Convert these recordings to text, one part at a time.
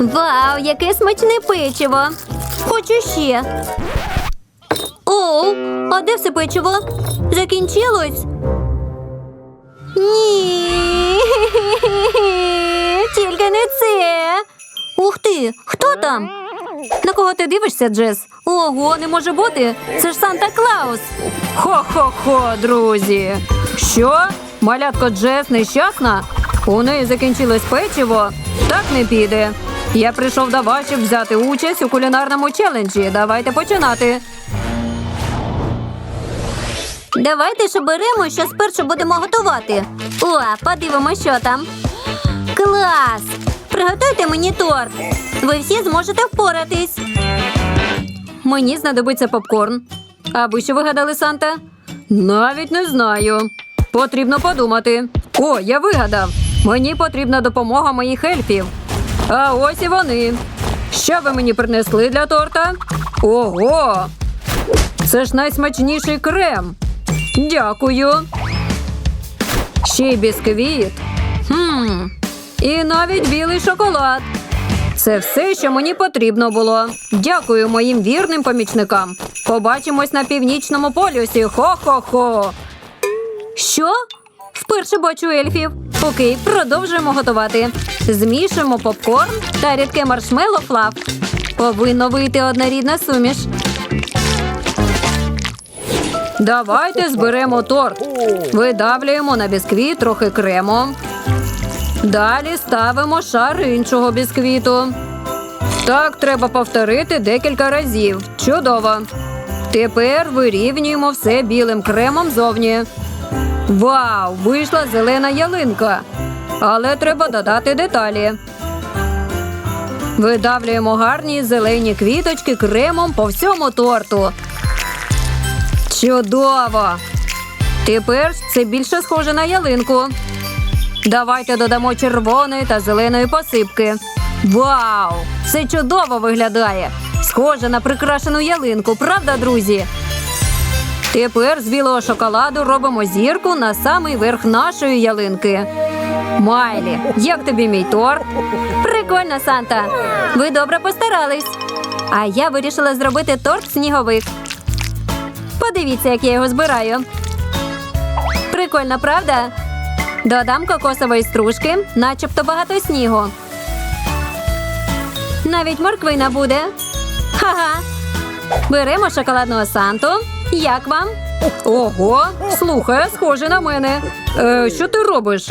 Вау, яке смачне печиво. Хочу ще. Оу, а де все печиво? Закінчилось? Ні. Тільки не це. Ух ти, хто там? На кого ти дивишся, Джес? Ого, не може бути. Це ж Санта Клаус. Хо-хо-хо, друзі. Що? Малятко Джес нещасна? У неї закінчилось печиво? Так не піде. Я прийшов до вас, щоб взяти участь у кулінарному челенджі. Давайте починати. Давайте ж оберемо, що спершу будемо готувати. О, подивимося, що там. Клас! Приготуйте мені торт. Ви всі зможете впоратись. Мені знадобиться попкорн. А ви що вигадали, Санта? Навіть не знаю. Потрібно подумати. О, я вигадав. Мені потрібна допомога моїх ельфів. А ось і вони. Що ви мені принесли для торта? Ого! Це ж найсмачніший крем. Дякую. Ще й бісквіт. Хм. І навіть білий шоколад. Це все, що мені потрібно було. Дякую моїм вірним помічникам. Побачимось на північному полюсі. Хо-хо-хо. Що? Вперше бачу ельфів. Окей, продовжуємо готувати. Змішуємо попкорн та рідке маршмело флаф. Повинно вийти однорідна суміш. Давайте зберемо торт. Видавлюємо на бісквіт трохи крему. Далі ставимо шар іншого бісквіту. Так треба повторити декілька разів. Чудово. Тепер вирівнюємо все білим кремом зовні. Вау! Вийшла зелена ялинка. Але треба додати деталі. Видавлюємо гарні зелені квіточки кремом по всьому торту. Чудово! Тепер це більше схоже на ялинку. Давайте додамо червоної та зеленої посипки. Вау! Це чудово виглядає! Схоже на прикрашену ялинку, правда, друзі? Тепер з білого шоколаду робимо зірку на самий верх нашої ялинки. Майлі, як тобі мій торт? Прикольно, Санта. Ви добре постарались. А я вирішила зробити торт сніговик. Подивіться, як я його збираю. Прикольно, правда? Додам кокосової стружки, начебто багато снігу. Навіть морквина буде. Ха-ха. Беремо шоколадного санту. Як вам? Ого, слухай, схоже на мене. Е, що ти робиш?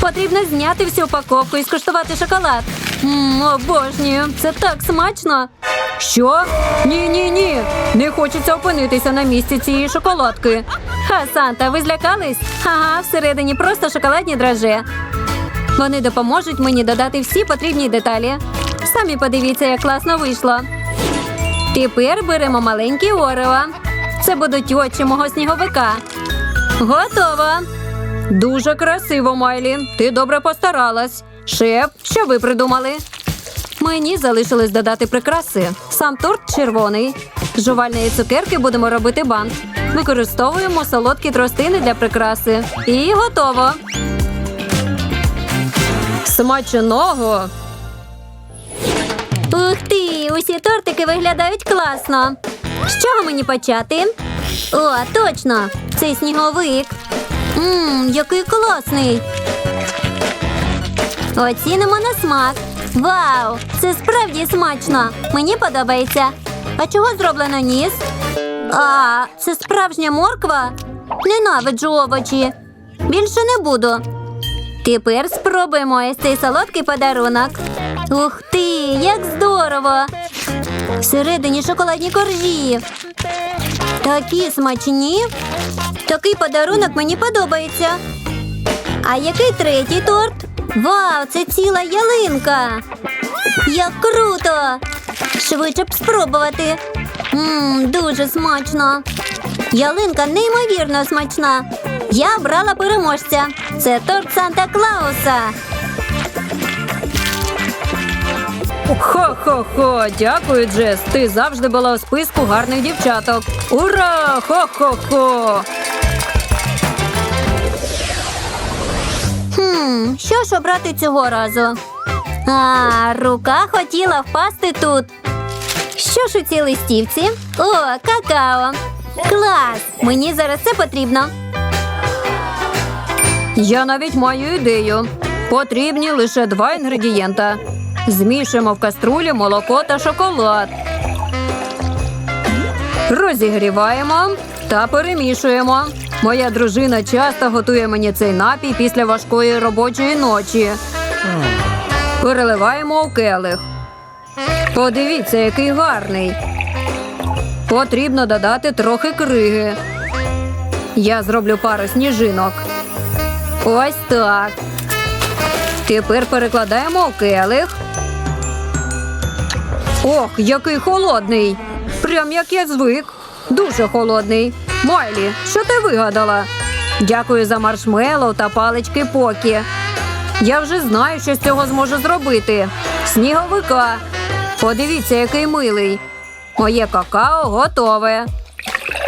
Потрібно зняти всю упаковку і скуштувати шоколад. Мм, обожнюю, це так смачно. Що? Ні, ні, ні. Не хочеться опинитися на місці цієї шоколадки. Ха, Санта, ви злякались? Ага, всередині просто шоколадні драже. Вони допоможуть мені додати всі потрібні деталі. Самі подивіться, як класно вийшло. Тепер беремо маленькі орео. Це будуть очі мого сніговика. Готово. Дуже красиво, Майлі. Ти добре постаралась. Шеф, що ви придумали? Мені залишилось додати прикраси. Сам торт червоний. З жувальної цукерки будемо робити бант. Використовуємо солодкі тростини для прикраси. І готово. Смачного. Ух ти! Усі тортики виглядають класно. З чого мені почати? О, точно! Цей сніговик. Ммм, який класний. Оцінимо на смак. Вау! Це справді смачно. Мені подобається. А чого зроблено ніс? А, це справжня морква? Ненавиджу овочі. Більше не буду. Тепер спробуємо ось цей солодкий подарунок. Ух ти, як здорово! Всередині шоколадні коржі. Такі смачні. Такий подарунок мені подобається. А який третій торт? Вау, це ціла ялинка. Як круто! Швидше б спробувати. Мм, дуже смачно. Ялинка неймовірно смачна. Я обрала переможця. Це торт Санта Клауса. Хо-хо-хо, дякую, Джес. Ти завжди була у списку гарних дівчаток. Ура! Хо-хо-хо! Хм, що ж обрати цього разу? А, рука хотіла впасти тут. Що ж у цій листівці? О, какао. Клас! Мені зараз це потрібно. Я навіть маю ідею. Потрібні лише два інгредієнта. Змішуємо в каструлі молоко та шоколад. Розігріваємо та перемішуємо. Моя дружина часто готує мені цей напій після важкої робочої ночі. Переливаємо у келих. Подивіться, який гарний. Потрібно додати трохи криги. Я зроблю пару сніжинок. Ось так. Тепер перекладаємо у келих. Ох, який холодний. Прям як я звик. Дуже холодний. Майлі, що ти вигадала? Дякую за маршмеллоу та палички покі. Я вже знаю, що з цього зможу зробити. Сніговика. Подивіться, який милий. Моє какао готове.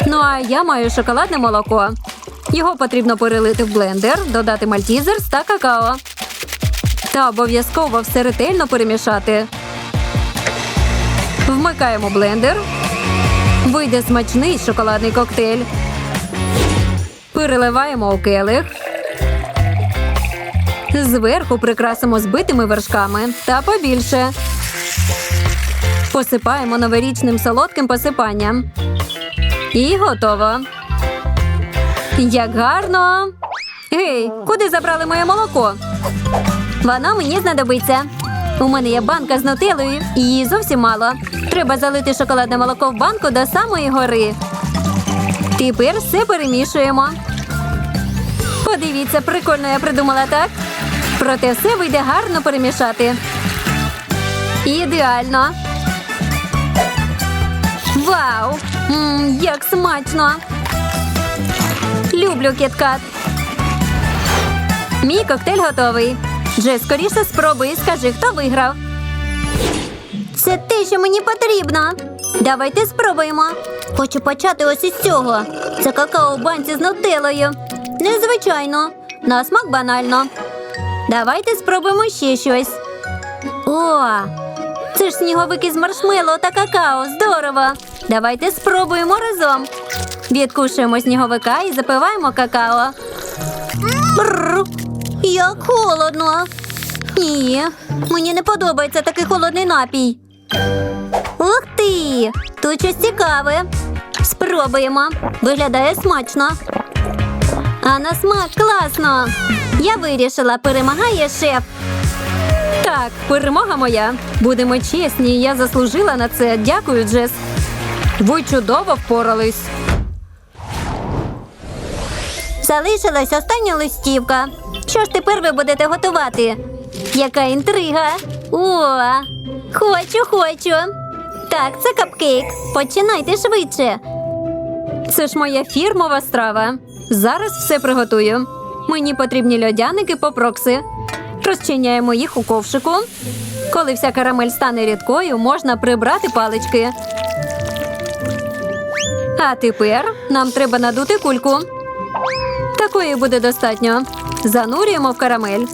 Ну а я маю шоколадне молоко. Його потрібно перелити в блендер, додати мальтізерс та какао. Та обов'язково все ретельно перемішати. Вмикаємо блендер. Вийде смачний шоколадний коктейль. Переливаємо у келих. Зверху прикрасимо збитими вершками та побільше. Посипаємо новорічним солодким посипанням. І готово. Як гарно. Гей, куди забрали моє молоко? Воно мені знадобиться. У мене є банка з нутелою, її зовсім мало. Треба залити шоколадне молоко в банку до самої гори. Тепер все перемішуємо. Подивіться, прикольно я придумала так. Проте все вийде гарно перемішати. Ідеально. Вау! М, як смачно! Люблю кіткат. Мій коктейль готовий. Джес, скоріше спробуй і скажи, хто виграв. Це те, що мені потрібно. Давайте спробуємо. Хочу почати ось із цього. Це какао в банці з нутеллою. Незвичайно. На смак банально. Давайте спробуємо ще щось. О, це ж сніговики з маршмеллоу та какао. Здорово. Давайте спробуємо разом. Відкушуємо сніговика і запиваємо какао. Бррр, як холодно. Ні, мені не подобається такий холодний напій. Ух ти! Тут щось цікаве. Спробуємо. Виглядає смачно. А на смак класно. Я вирішила, перемагає шеф. Так, перемога моя. Будемо чесні, я заслужила на це. Дякую, Джес. Ви чудово впорались. Залишилась остання листівка. Що ж тепер ви будете готувати? Яка інтрига? О, хочу, хочу. Так, це капкейк. Починайте швидше. Це ж моя фірмова страва. Зараз все приготую. Мені потрібні льодяники по прокси. Розчиняємо їх у ковшику. Коли вся карамель стане рідкою, можна прибрати палички. А тепер нам треба надути кульку. Такої буде достатньо. Занурюємо в карамель.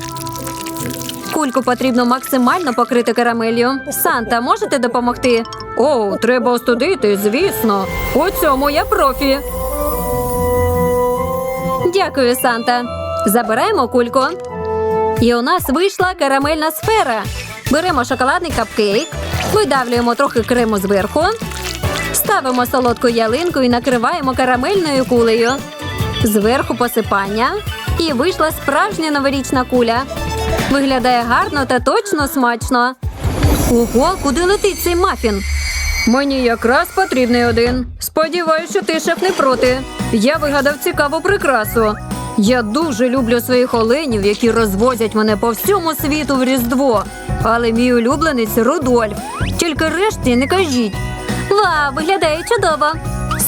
Кульку потрібно максимально покрити карамелью. Санта, можете допомогти? О, треба остудити, звісно. У цьому я профі. Дякую, Санта. Забираємо кульку. І у нас вийшла карамельна сфера. Беремо шоколадний капкейк, видавлюємо трохи крему зверху, ставимо солодку ялинку і накриваємо карамельною кулею. Зверху посипання. І вийшла справжня новорічна куля. Виглядає гарно та точно смачно. Ого, куди летить цей мафін? Мені якраз потрібний один. Сподіваюсь, що ти шеф не проти. Я вигадав цікаву прикрасу. Я дуже люблю своїх оленів, які розвозять мене по всьому світу в Різдво. Але мій улюбленець Рудольф. Тільки решті не кажіть. Вау, виглядає чудово.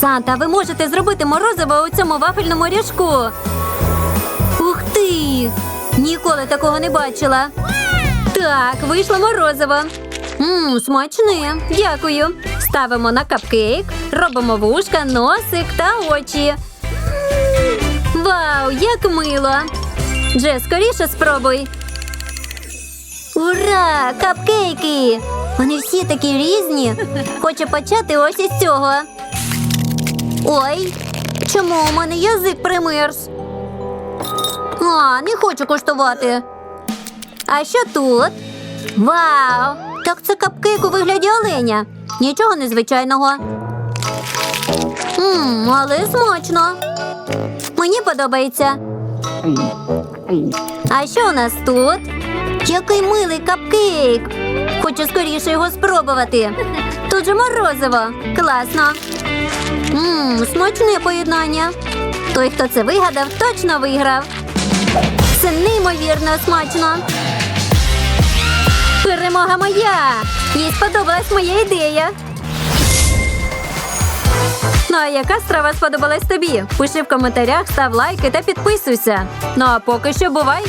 Санта, ви можете зробити морозиво у цьому вафельному ряжку. Ух ти! Ніколи такого не бачила. Так, вийшло морозиво. Мм, смачне. Дякую. Ставимо на капкейк, робимо вушка, носик та очі. Вау, як мило! Джес, скоріше спробуй. Ура! Капкейки! Вони всі такі різні. Хочу почати ось із цього. Ой, чому у мене язик примерз? А, не хочу коштувати. А що тут? Вау! Так це капкейк у вигляді оленя. Нічого незвичайного. Мм, але смачно. Мені подобається. А що у нас тут? Який милий капкейк. Хочу скоріше його спробувати. Тут же морозиво. Класно. Мм, смачне поєднання. Той, хто це вигадав, точно виграв. Це неймовірно смачно. Перемога моя! Їй сподобалась моя ідея. Ну а яка страва сподобалась тобі? Пиши в коментарях, став лайки та підписуйся. Ну а поки що бувай!